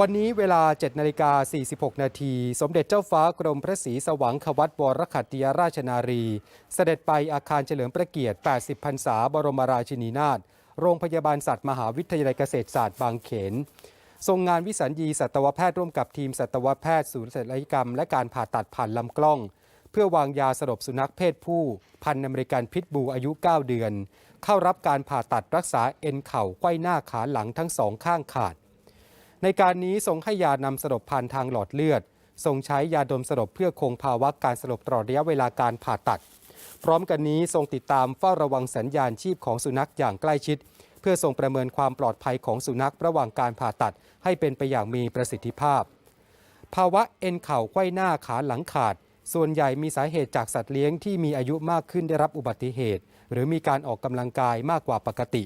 วันนี้เวลา 7 นาฬิกา 46 นาที สมเด็จเจ้าฟ้ากรมพระศรีสวังควัตวรขัตติยราชนารี เสด็จไปอาคารเฉลิมพระเกียรติ 80 พรรษา บรมราชินีนาถ โรงพยาบาลสัตว์มหาวิทยาลัยเกษตรศาสตร์บางเขน ทรงงานวิสัญญีสัตวแพทย์ร่วมกับทีมสัตวแพทย์ศูนย์ศัลยกรรม และการผ่าตัดผ่านลำกล้อง เพื่อวางยาสลบสุนัขเพศผู้พันธุ์อเมริกันพิทบูอายุ 9 เดือน เข้ารับการผ่าตัดรักษาเอ็นเข่าไขว้หน้าขาหลังทั้งสองข้างขาด ในการนี้ทรงให้ยานำสลบผ่านทางหลอดเลือด ทรงใช้ยาดมสลบเพื่อคงภาวะการสลบตลอดระยะเวลาการผ่าตัด พร้อมกันนี้ทรงติดตามเฝ้าระวังสัญญาณชีพของสุนัขอย่างใกล้ชิด เพื่อทรงประเมินความปลอดภัยของสุนัขระหว่างการผ่าตัด ให้เป็นไปอย่างมีประสิทธิภาพ ภาวะเอ็นเข่าไขว้หน้าขาหลังขาด ส่วนใหญ่มีสาเหตุจากสัตว์เลี้ยงที่มีอายุมากขึ้นได้รับอุบัติเหตุ หรือมีการออกกำลังกายมากกว่าปกติ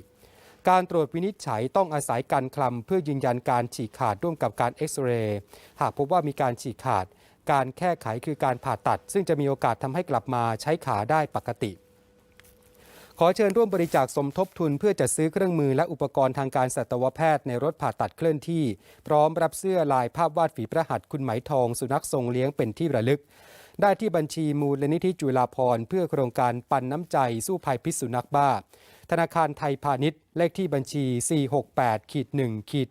การตรวจวินิจฉัยต้องอาศัยการคลำเพื่อยืนยันการฉีกขาดร่วมกับการเอ็กซเรย์หากพบว่ามีการฉีกขาด การแก้ไขคือการผ่าตัด ซึ่งจะมีโอกาสทำให้กลับมาใช้ขาได้ปกติขอเชิญร่วมบริจาคสมทบทุนเพื่อจัดซื้อเครื่องมือและอุปกรณ์ทางการสัตวแพทย์ในรถผ่าตัดเคลื่อนที่ พร้อมรับเสื้อลายภาพวาดฝีพระหัตถ์คุณไหมทอง สุนัขทรงเลี้ยงเป็นที่ระลึก ได้ที่บัญชีมูลนิธิจุฬาภรเพื่อโครงการปันน้ำใจสู้ภัยพิษสุนัขบ้า ธนาคารไทยพาณิชย์ เลขที่บัญชี 468ขีด1ขีด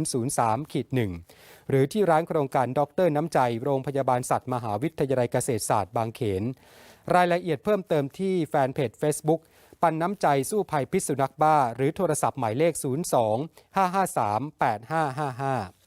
16003ขีด1หรือที่ร้านโครงการด็อกเตอร์น้ำใจ โรงพยาบาลสัตว์มหาวิทยาลัยเกษตรศาสตร์บางเขน รายละเอียดเพิ่มเติมที่แฟนเพจ Facebook ปันน้ำใจสู้ภัยพิษสุนัขบ้า หรือโทรศัพท์หมายเลข 02 553 8555